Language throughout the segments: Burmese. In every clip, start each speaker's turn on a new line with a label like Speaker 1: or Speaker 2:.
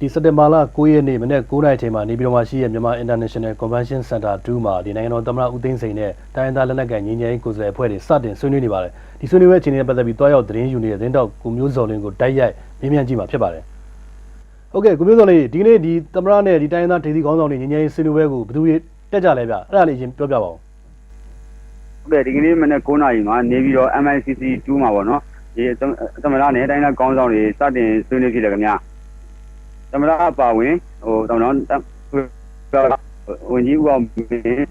Speaker 1: ဒီစက်တင်ဘာလ9ရက်နေ့မနေ့9:00နာရီအချိန်မှာနေပြည်တော်မှာရှိတဲ့မြန်မာ International Convention Center 2မှာဒီနိုင်ငံတော်သမ္မတဦးသိန်းစိန်နဲ့တိုင်းဒေသလက်နက်ကိုင်ညီညွတ်ရေးကိုယ်စားလှယ်အဖွဲ့တွေစတင်ဆွေးနွေးနေပါတယ်ဒီဆွေးနွေးပွဲအခြေအနေနဲ့ပတ်သက်ပြီးတွားရောက်သတင်းယူနေတဲ့သတင်းတောက်ကိုမျိုးစော်လင်းကိုတိုက်ရိုက်မေးမြန်းကြည့်မှာဖြစ်ပါတယ်ဟုတ်ကဲ့ကိုမျိုးစော်လင်းဒီကနေ့ဒီသမ္မတနဲ့ဒီတိုင်းဒေသဒေသခေါင်းဆောင်တွေညီညွတ်ရေးဆွေးနွေးပွဲကိုဘယ်သူတွေတက်ကြလဲဗျအဲ့ဒါလေးရင်ပြောပြပါဦး
Speaker 2: ဟုတ်ကဲ့ဒီကနေ့မနေ့9နာရီမှာနေပြီးတော့ MICC 2မှာပေါ့နော်ဒီသမရနဲ့တိုင်းသားကောင်းဆောင်တွေစတင်ဆွေးနွေးဖြစ်တယ်ခင်ဗျာ သမရအပါဝင်ဟိုတောင်းတော့ဝင်ကြီးဦးအောင်မင်း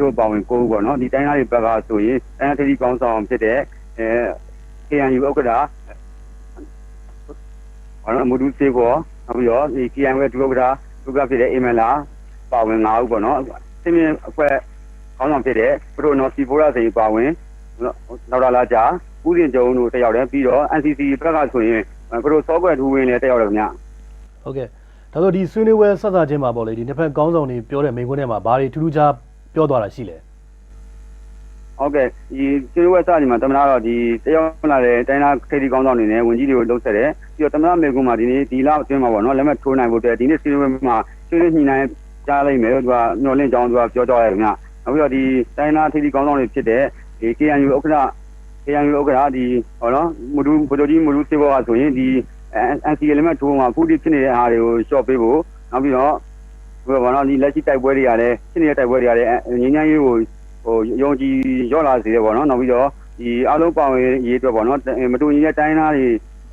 Speaker 2: တို့ပါဝင်ကိုဦးပေါ့နော်ဒီတိုင်းသားတွေဘက်ကဆိုရင်တိုင်းသားဒေသကောင်းဆောင်ဖြစ်တဲ့အဲ KNU ဥက္ကဋ္ဌဘာလို့မဒူစေကောနောက်ပြီးတော့ဒီ KNU ဒုဥက္ကဋ္ဌဒုက္ကဖြစ်တဲ့အေမလာပါဝင်၅ဦးပေါ့နော်စင်းမြအဖွဲ့ကောင်းဆောင်ဖြစ်တဲ့ပရိုနော်စီဖိုရာစီပါဝင်နောက်လာလာကြဦးရင်ကျုံတို့တက်ရောက်တယ်ပြီးတော့ NCC ဘက်ကဆိုရင်ပရိုဆော့ဖ်ဝဲထူဝင်လည်းတက်ရောက်တယ်ခင်ဗျ
Speaker 1: ဟုတ်ကဲ့ဒါဆိုဒီဆွေးနွေးပွဲဆက်စားခြင်းမှာပေါ့လေဒီနှစ်ဖက်ခေါင်းဆောင်တွေပြောတဲ့မိန့်ခွန်းထဲမှာဘာတွေထူးထူးခြားပြောသွားတာရှိလဲ
Speaker 2: ဟုတ်ကဲ့ဒီကျွေးဝဲစနေမှာတမနာတော့ဒီတယောက်လာတဲ့တိုင်းသားခေတီကောင်းဆောင်တွေနဲ့ဝင်ကြီးတွေကိုလှုပ်ဆက်တယ်ပြီးတော့တမနာမေကွန်းမှာဒီနေ့ဒီလအတွင်းမှာပေါ့နော်လက်မှတ်ထိုးနိုင်ဖို့အတွက်ဒီနေ့ဆွေးနွေးပွဲမှာဆွေးနွေးညှိနှိုင်းကြားလိုက်မယ်သူကညှော်လင့်ကြောင်းသူကပြောကြရတယ်ခင်ဗျနောက်ပြီးတော့ဒီတိုင်းသားခေတီကောင်းဆောင်တွေဖြစ်တဲ့ဒီ KNU ဥက္ကဋ္ဌ KNU ဥက္ကဋ္ဌဒီဟောနော်မူဒူဗိုလ်ချုပ်ကြီးမူဒူစေဘောကဆိုရင်ဒီ NCA လက်မှတ်ထိုးမှာအခုဒီဖြစ်နေတဲ့အားတွေကိုရှော့ပေးဖို့နောက်ပြီးတော့ဘယ်လိုပါနော်ဒီလက်ရှိတိုက်ပွဲတွေကလည်းဖြစ်နေတဲ့တိုက်ပွဲတွေကလည်းငင်းငင်းရေးကိုဟိုယုံကြည်ရော့လာစေတယ်ပေါ့နော်နောက်ပြီးတော့ဒီအားလုံးပါဝင်ရေးအတွက်ပေါ့နော်မတူညီတဲ့တိုင်းသားတွေ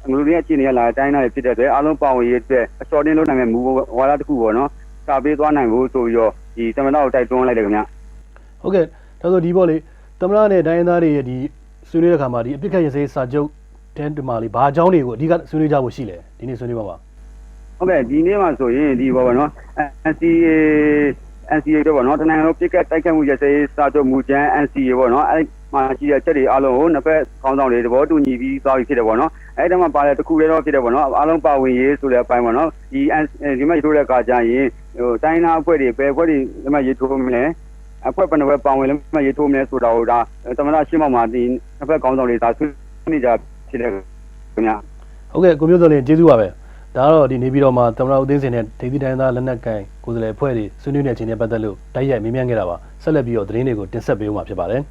Speaker 2: အငလူတွေအခြေအနေရလာတိုင်းသားတွေဖြစ်တဲ့အတွက်အားလုံးပါဝင်ရေးအတွက်အစော်တင်းလုပ်နိုင်မဲ့မူဝါဒတစ်ခုပေါ့နော်စာပေးသွားနိုင်ဖို့ဆိုပြီးတော့ဒီတမန်တော်ကိုတိုက်တွန်းလိုက်တယ်ခင်ဗျ
Speaker 1: ဟုတ်ကဲ့ဒါဆိုဒီပေါ့လေသမရနဲ့တိုင်းရင်းသားတွေရဲ့ဒီဆွေးနွေးတဲ့ခါမှာဒီအပြစ်ခတ်ရစေးစာချုပ် တန်းတမာလေးဘာအကြောင်းတွေကိုအဓိကဆွေးနွေးကြဖို့ရှိလဲဒီနေ့ဆွေးနွေးပါပါ
Speaker 2: ဟုတ်ကဲ့ဒီနေ့မှာဆိုရင်ဒီပေါ့နော် NCA NCA တော့ပေါ့နော်တနင်္ဂနွေပြစ်ကတ်တိုက်ခတ်မှုရစေစာချုပ်မူချမ်း NCA ပေါ့နော်အဲ့မှာရှိတဲ့ချက်တွေအားလုံးကိုနှစ်ဖက်ခေါင်းဆောင်တွေသဘောတူညီပြီးသွားပြီဖြစ်တယ်ပေါ့နော်အဲ့ဒါမှပါတဲ့တစ်ခုလေးတော့ဖြစ်တယ်ပေါ့နော်အားလုံးပါဝင်ရေးဆိုတဲ့အပိုင်းပေါ့နော်ဒီဒီမှာထိုးတဲ့အခါကျရင်ဟိုတိုင်းနာအဖွဲ့တွေပဲအဖွဲ့တွေဒီမှာရေးထိုးမလဲအဖွဲ့ဘယ်နှဘက်ပါဝင်လဲမရေးထိုးမလဲဆိုတာကိုဒါသမဏရှင်းမောက်မှာဒီနှစ်ဖက်ခေါင်းဆောင်တွေဒါဆွေးနွေးကြ ဖြစ်တယ်ခင်ဗျာ
Speaker 1: ဟုတ်ကဲ့ကိုမျိုးစောလင်းကျေးဇူးပါပဲဒါကတော့ဒီနေပြည်တော်မှာသမရဦးသိန်းစင်နဲ့ဒေသတိုင်းသားလက်နက်ကိုင်ကိုယ်စားလှယ်အဖွဲ့တွေဆွေးနွေးနေတဲ့အချိန်နဲ့ပတ်သက်လို့တိုက်ရိုက်မေးမြန်းခဲ့တာပါဆက်လက်ပြီးတော့သတင်းတွေကိုတင်ဆက်ပေးဦးမှာဖြစ်ပါတယ်